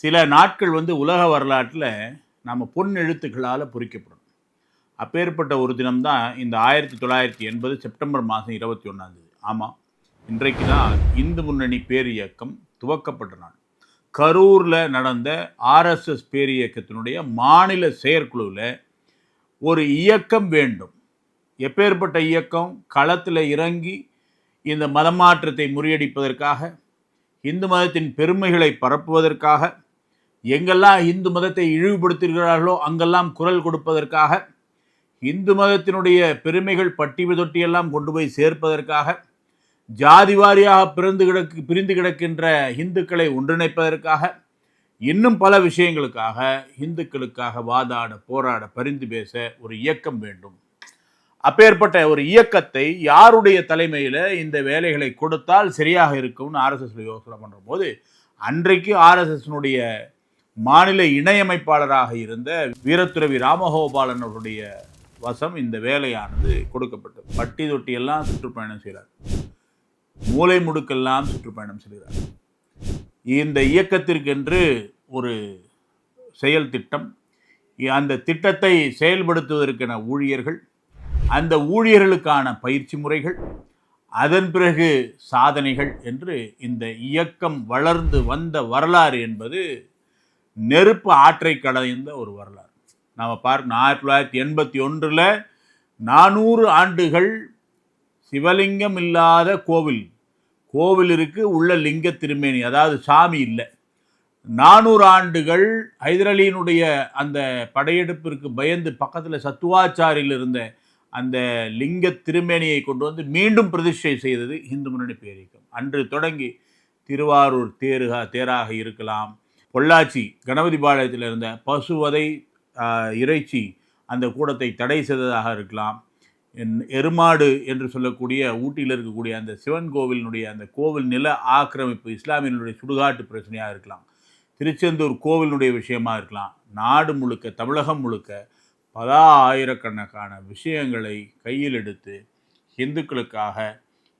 சில நாட்கள் வந்து உலக வரலாற்றில் நம்ம பொன் எழுத்துக்களால் பொறிக்கப்படும். அப்பேற்பட்ட ஒரு தினம்தான் இந்த ஆயிரத்தி தொள்ளாயிரத்தி எண்பது செப்டம்பர் மாதம் இருபத்தி ஒன்றாந்தேதி ஆமாம் இன்றைக்கு தான் இந்து முன்னணி பேரியக்கம் துவக்கப்பட்ட நாள். கரூரில் நடந்த ஆர்எஸ்எஸ் பேரியக்கத்தினுடைய மாநில செயற்குழுவில் ஒரு இயக்கம் வேண்டும். எப்பேற்பட்ட இயக்கம்? களத்தில் இறங்கி இந்த மதமாற்றத்தை முறியடிப்பதற்காக இந்து மதத்தின் பெருமைகளை பரப்புவதற்காக எங்கெல்லாம் இந்து மதத்தை இழிவுபடுத்துகிறார்களோ அங்கெல்லாம் குரல் கொடுப்பதற்காக இந்து மதத்தினுடைய பெருமைகள் பட்டி தொட்டியெல்லாம் கொண்டு போய் சேர்ப்பதற்காக ஜாதி வாரியாக பிறந்து கிடக்கு பிரிந்து கிடக்கின்ற இந்துக்களை ஒன்றிணைப்பதற்காக இன்னும் பல விஷயங்களுக்காக இந்துக்களுக்காக வாதாட போராட பரிந்து பேச ஒரு இயக்கம் வேண்டும். அப்பேற்பட்ட ஒரு இயக்கத்தை யாருடைய தலைமையில் இந்த வேலைகளை கொடுத்தால் சரியாக இருக்கும்னு ஆர்எஸ்எஸ் யோசனை பண்ணுற போது அன்றைக்கு ஆர்எஸ்எஸ்னுடைய மாநில இணையமைப்பாளராக இருந்த வீரத்துறவி ராமகோபாலன் அவருடைய வசம் இந்த வேலையானது கொடுக்கப்பட்டது. பட்டி தொட்டியெல்லாம் சுற்றுப்பயணம் செய்கிறார். மூளை முடுக்கெல்லாம் சுற்றுப்பயணம் செய்கிறார். இந்த இயக்கத்திற்கென்று ஒரு செயல் திட்டம். அந்த திட்டத்தை செயல்படுத்துவதற்கென ஊழியர்கள் அந்த ஊழியர்களுக்கான பயிற்சி முறைகள் அதன் பிறகு சாதனைகள் என்று இந்த இயக்கம் வளர்ந்து வந்த வரலாறு என்பது நெருப்பு ஆற்றை கடைந்த ஒரு வரலாறு. நாம் பார்க்கணும் ஆயிரத்தி தொள்ளாயிரத்தி எண்பத்தி ஒன்றில் நானூறு ஆண்டுகள் சிவலிங்கம் இல்லாத கோவில். கோவில் இருக்குது உள்ள லிங்க திருமேனி அதாவது சாமி இல்லை. நானூறு ஆண்டுகள் ஹைதரலியினுடைய அந்த படையெடுப்பிற்கு பயந்து பக்கத்தில் சத்துவாச்சாரியில் இருந்த அந்த லிங்க திருமேனியை கொண்டு வந்து மீண்டும் பிரதிஷ்டை செய்தது இந்து முன்னணி பேரியக்கம் அன்று தொடங்கி திருவாரூர் தேருகா தேராக இருக்கலாம். பொள்ளாச்சி கணபதி பாளையத்தில் இருந்த பசுவதை இறைச்சி அந்த கூடத்தை தடை செய்ததாக இருக்கலாம். எருமாடு என்று சொல்லக்கூடிய ஊட்டியில் இருக்கக்கூடிய அந்த சிவன் கோவிலினுடைய அந்த கோவில் நில ஆக்கிரமிப்பு இஸ்லாமியனுடைய சுடுகாட்டு பிரச்சனையாக இருக்கலாம். திருச்செந்தூர் கோவிலுடைய விஷயமாக இருக்கலாம். நாடு முழுக்க தமிழகம் முழுக்க பல ஆயிரக்கணக்கான விஷயங்களை கையில் எடுத்து இந்துக்களுக்காக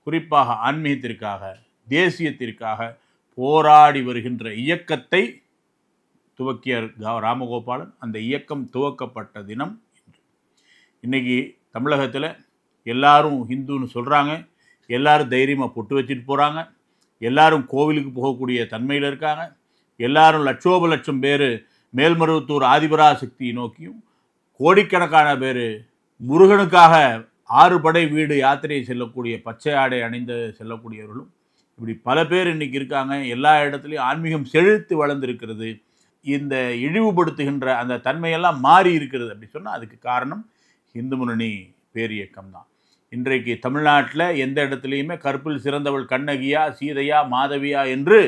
குறிப்பாக ஆன்மீகத்திற்காக தேசியத்திற்காக போராடி வருகின்ற இயக்கத்தை துவக்கியர் ராமகோபாலன் அந்த இயக்கம் துவக்கப்பட்ட தினம் இன்று. இன்றைக்கி தமிழகத்தில் எல்லாரும் ஹிந்துன்னு சொல்கிறாங்க எல்லாரும் தைரியமாக பொட்டு வச்சுட்டு போகிறாங்க எல்லாரும் கோவிலுக்கு போகக்கூடிய தன்மையில் இருக்காங்க எல்லாரும் லட்சோப லட்சம் பேர் மேல்மருவத்தூர் ஆதிபராசக்தியை நோக்கியும் கோடிக்கணக்கான பேர் முருகனுக்காக ஆறு படை வீடு யாத்திரையை செல்லக்கூடிய பச்சை ஆடை அணிந்து செல்லக்கூடியவர்களும் இப்படி பல பேர் இன்றைக்கி இருக்காங்க. எல்லா இடத்துலையும் ஆன்மீகம் செழித்து வளர்ந்துருக்கிறது. இந்த இழிவுபடுத்துகின்ற அந்த தன்மையெல்லாம் மாறி இருக்கிறது அப்படி சொன்னால் அதுக்கு காரணம் இந்து முன்னணி பேரியக்கம் தான். இன்றைக்கு தமிழ்நாட்டில் எந்த இடத்துலையுமே கற்பில் சிறந்தவள் கண்ணகியா சீதையா மாதவியா என்று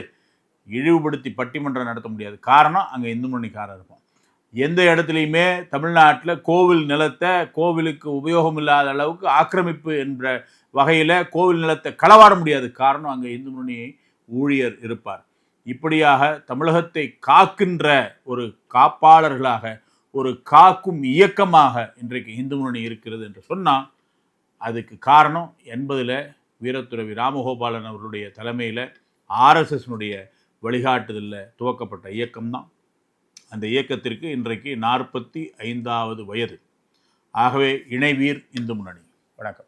இழிவுபடுத்தி பட்டிமன்றம் நடத்த முடியாது. காரணம் அங்கே இந்து முன்னணிக்காரர் இருக்கும் எந்த இடத்துலையுமே தமிழ்நாட்டில் கோவில் நிலத்தை கோவிலுக்கு உபயோகம் இல்லாத அளவுக்கு ஆக்கிரமிப்பு என்ற வகையில் கோவில் நிலத்தை களவாட முடியாது. காரணம் அங்கே இந்து முன்னணி ஊழியர் இருப்பார். இப்படியாக தமிழகத்தை காக்கின்ற ஒரு காப்பாளர்களாக ஒரு காக்கும் இயக்கமாக இன்றைக்கு இந்து முன்னணி இருக்கிறது என்று சொன்னால் அதுக்கு காரணம் என்பதில் வீரத்துறவி ராமகோபாலன் அவருடைய தலைமையில் ஆர்எஸ்எஸ்னுடைய வழிகாட்டுதலில் துவக்கப்பட்ட இயக்கம்தான். அந்த இயக்கத்திற்கு இன்றைக்கு நாற்பத்தி ஐந்தாவது வயது. ஆகவே இணைவீர் இந்து முன்னணி. வணக்கம்.